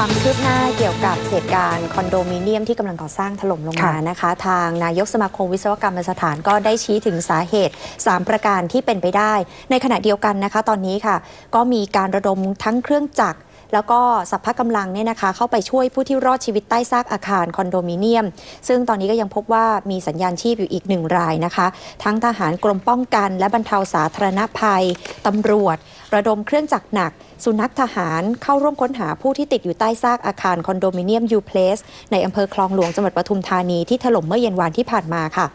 ความคืบหน้าเกี่ยวกับเหตุการณ์คอนโดมิเนียมที่กำลังก่อสร้างถล่มลงมาค่ะนะคะ ทางนายกสมาคมวิศวกรรมสถานก็ได้ชี้ถึงสาเหตุ 3 ประการที่เป็นไปได้ ในขณะเดียวกันนะคะ ตอนนี้ค่ะ ก็มีการระดมทั้งเครื่องจักร แล้วก็สัพพะกำลังเนี่ยนะคะเข้าไปช่วยผู้ที่รอดชีวิตใต้ซากอาคารคอนโดมิเนียม ซึ่งตอนนี้ก็ยังพบว่ามีสัญญาณชีพอยู่อีกหนึ่งรายนะคะ ทั้งทหารกรมป้องกัน และบรรเทาสาธารณภัยตำรวจ ระดมเครื่องจักรหนัก สุนัขทหารเข้าร่วมค้นหาผู้ที่ติดอยู่ใต้ซากอาคารคอนโดมิเนียมยูเพลสในอำเภอคลองหลวงจังหวัดปทุมธานีที่ถล่มเมื่อเย็นวานที่ผ่านมาค่ะ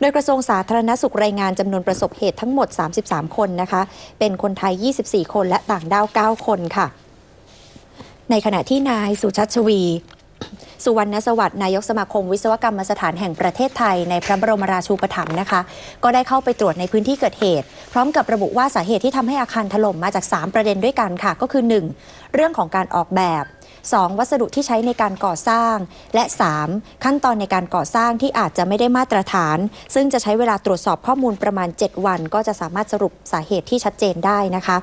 โดยกระทรวงสาธารณสุขรายงานจำนวนประสบเหตุทั้งหมด 33 คนนะคะ เป็นคนไทย 24 คนและต่างด้าว 9 คนค่ะ ในขณะที่นายสุชัชวี สุวรรณสวัสดิ์นายกสมาคมวิศวกรรมสถานแห่งประเทศไทยในพระบรมราชูปถัมภ์นะคะ ก็ได้เข้าไปตรวจในพื้นที่เกิดเหตุ พร้อมกับระบุว่าสาเหตุที่ทำให้อาคารถล่มมาจาก 3 ประเด็นด้วยกันค่ะ ก็คือ 1. เรื่องของการออกแบบ 2. วัสดุที่ใช้ในการก่อสร้าง และ 3. ขั้นตอนในการก่อสร้างที่อาจจะไม่ได้มาตรฐาน ซึ่งจะใช้เวลาตรวจสอบข้อมูลประมาณ 7 วัน ก็จะสามารถสรุปสาเหตุที่ชัดเจนได้นะคะ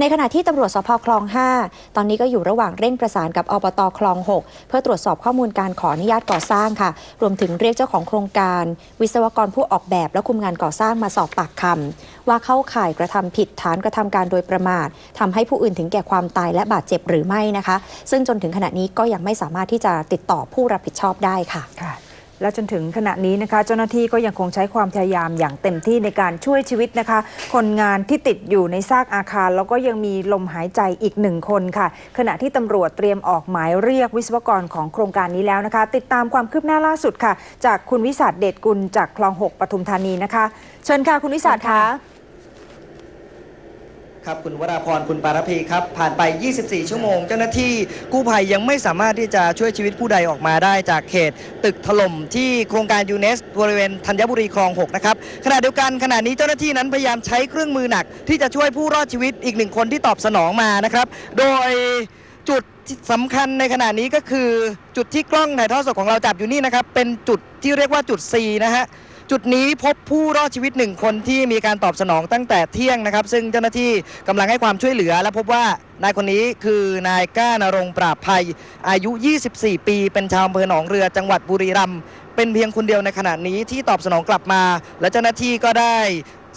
ในขณะที่ตำรวจสพคลอง 5 ตอนนี้ก็อยู่ระหว่างเร่งประสานกับอบตคลอง 6 เพื่อตรวจสอบข้อมูลการขออนุญาตก่อสร้างค่ะ รวมถึงเรียกเจ้าของโครงการ วิศวกรผู้ออกแบบและคุมงานก่อสร้างมาสอบปากคำว่าเข้าข่ายกระทำผิดฐานกระทำการโดยประมาททำให้ผู้อื่นถึงแก่ความตายและบาดเจ็บหรือไม่นะคะ ซึ่งจนถึงขณะนี้ก็ยังไม่สามารถที่จะติดต่อผู้รับผิดชอบได้ค่ะค่ะและจนถึงขณะนี้นะคะเจ้าหน้าที่ก็ยังคงใช้ความพยายามอย่างเต็มที่ในการช่วยชีวิตนะคะ คนงานที่ติดอยู่ในซากอาคาร แล้วก็ยังมีลมหายใจอีกหนึ่งคนค่ะ ขณะที่ตำรวจเตรียมออกหมายเรียกวิศวกรของโครงการนี้แล้วนะคะ ติดตามความคืบหน้าล่าสุดค่ะ จากคุณวิสัทเดชกุลจากคลอง6ปทุมธานีนะคะ เชิญค่ะคุณวิสัทค่ะ ครับคุณวราพรคุณปารพีครับ ผ่านไป 24 ชั่วโมง เจ้าหน้าที่กู้ภัยยังไม่สามารถที่จะช่วยชีวิตผู้ใดออกมาได้จากเขต ตึกถล่มที่โครงการยูเนสบริเวณธัญบุรีคลอง 6 นะครับขณะเดียวกันขณะนี้เจ้าหน้าที่นั้นพยายามใช้เครื่องมือหนัก ที่จะช่วยผู้รอดชีวิตอีกหนึ่งคนที่ตอบสนองมานะครับ โดยจุดสำคัญในขณะนี้ก็คือจุดที่กล้องถ่ายทอดสดของเราจับอยู่นี่นะครับเป็นจุดที่เรียกว่าจุด C นะฮะ จุดนี้พบผู้รอดชีวิตหนึ่งคนที่มีการตอบสนองตั้งแต่เที่ยงนะครับ ซึ่งเจ้าหน้าที่กำลังให้ความช่วยเหลือ และพบว่านายคนนี้คือนายก้านรงปราบภัย อายุ 24 ปี เป็นชาวอำเภอหนองเรือจังหวัดบุรีรัมย์เป็นเพียงคนเดียวในขณะนี้ที่ตอบสนองกลับมา และเจ้าหน้าที่ก็ได้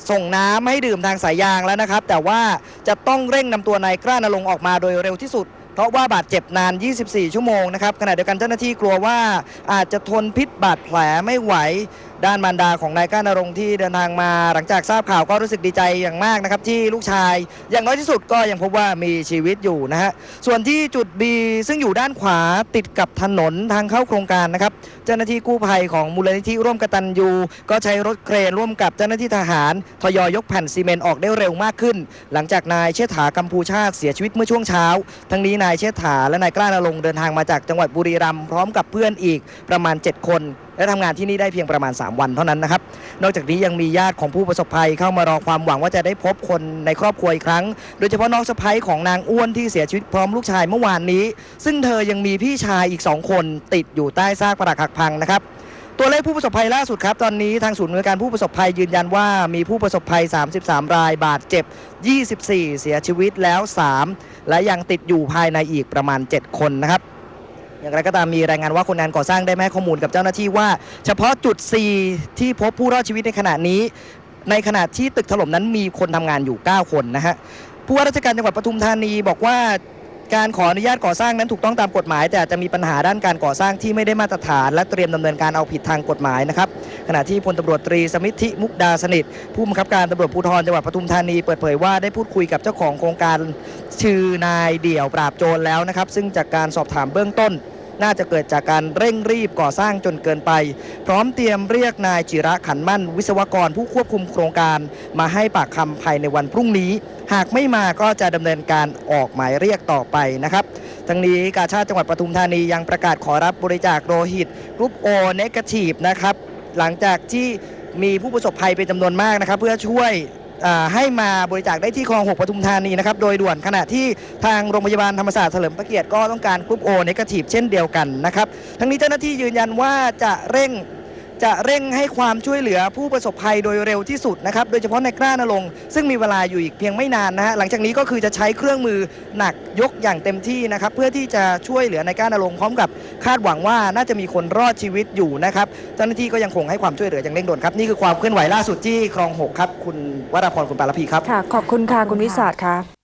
ส่งน้ำให้ดื่มทางสายยางแล้วนะครับ แต่ว่าจะต้องเร่งนำตัวนายกล้านรงออกมาโดยเร็วที่สุด เพราะว่าบาดเจ็บนาน 24 ชั่วโมงนะครับขณะเดียวกันเจ้าหน้าที่กลัวว่าอาจจะทนพิษบาดแผลไม่ไหว ด้านมารดาของนายก้านรงที่เดินทางมา หลังจากทราบข่าวก็รู้สึกดีใจอย่างมากนะครับที่ลูกชายอย่างน้อยที่สุดก็ยังพบว่ามีชีวิตอยู่นะฮะส่วนที่จุด B ซึ่งอยู่ด้านขวาติดกับถนนทางเข้าโครงการนะครับเจ้าหน้าที่กู้ภัยของมูลนิธิร่วมกตัญญูก็ใช้รถเครนร่วมกับเจ้าหน้าที่ทหารทยอยยกแผ่นซีเมนต์ออกได้เร็วมากขึ้น หลังจากนายเชษฐากัมพูชาติเสียชีวิตเมื่อช่วงเช้า ทั้งนี้นายเชษฐาและนายกล้านรงเดินทางมาจากจังหวัดบุรีรัมย์พร้อมกับเพื่อนอีกประมาณ 7 คนและทำงานที่นี่ได้เพียงประมาณ 3 วันเท่านั้นนะครับ นอกจากนี้ยังมีญาติของผู้ประสบภัยเข้ามารอความหวังว่าจะได้พบคนในครอบครัวอีกครั้ง โดยเฉพาะน้องสะใภ้ของนางอ้วนที่เสียชีวิตพร้อมลูกชายเมื่อวานนี้ ซึ่งเธอยังมีพี่ชายอีก 2 คนติดอยู่ใต้ซากปรักหักพังนะครับตัวเลขผู้ประสบภัยล่าสุดครับ ตอนนี้ทางศูนย์อำนวยการผู้ประสบภัยยืนยันว่ามีผู้ประสบภัย 33 รายบาดเจ็บ 24 เสียชีวิตแล้ว 3 และยังติดอยู่ภายในอีกประมาณ 7 คนนะครับ อย่างไรก็ตามมีรายงานว่าคนงานก่อสร้างได้มาให้ข้อมูลกับเจ้าหน้าที่ว่า เฉพาะจุด C ที่พบผู้รอดชีวิตในขณะนี้ ในขณะที่ตึกถล่มนั้นมีคนทำงานอยู่ 9 คนนะฮะผู้ว่าราชการจังหวัดปทุมธานีบอกว่าการขออนุญาตก่อสร้างนั้นถูกต้องตามกฎหมาย แต่อาจจะมีปัญหาด้านการก่อสร้างที่ไม่ได้มาตรฐาน และเตรียมดำเนินการเอาผิดทางกฎหมายนะครับขณะที่พลตำรวจตรีสมิทธิมุกดาสนิท ผู้บังคับการตำรวจภูธรจังหวัดปทุมธานีเปิดเผยว่าได้พูดคุยกับเจ้าของโครงการชื่อนายเดี่ยวปราบโจรแล้วนะครับ ซึ่งจากการสอบถามเบื้องต้น น่าจะเกิดจากการเร่งรีบก่อสร้างจนเกินไป พร้อมเตรียมเรียกนายจิระขันมั่น วิศวกรผู้ควบคุมโครงการ มาให้ปากคำภายในวันพรุ่งนี้ หากไม่มาก็จะดำเนินการออกหมายเรียกต่อไปนะครับทั้งนี้กาชาติจังหวัดปทุมธานียังประกาศขอรับบริจาคโลหิตรุ๊ปโอเนกาทีฟนะครับหลังจากที่มีผู้ประสบภัยเป็นจำนวนมากนะครับ เพื่อช่วย ให้มาบริจาคได้ที่คลอง6ปทุมธานีนะครับโดยด่วนขณะที่ทางโรงพยาบาลธรรมศาสตร์เฉลิมพระเกียรติก็ต้องการกรุ๊ปโอเนกาทีฟเช่นเดียวกันนะครับทั้งนี้เจ้าหน้าที่ยืนยันว่าจะเร่ง จะเร่งให้ความช่วยเหลือผู้ประสบภัยโดยเร็วที่สุดนะครับ โดยเฉพาะในกล้านรงซึ่งมีเวลาอยู่อีกเพียงไม่นานนะฮะหลังจากนี้ก็คือจะใช้เครื่องมือหนักยกอย่างเต็มที่นะครับ เพื่อที่จะช่วยเหลือในกล้านรงพร้อมกับคาดหวังว่าน่าจะมีคนรอดชีวิตอยู่นะครับเจ้าหน้าที่ก็ยังคงให้ความช่วยเหลืออย่างเร่งด่วนครับนี่คือความเคลื่อนไหวล่าสุดที่คลองหกครับคุณวราพรคุณปารพีครับค่ะขอบคุณค่ะคุณวิสาทค่ะ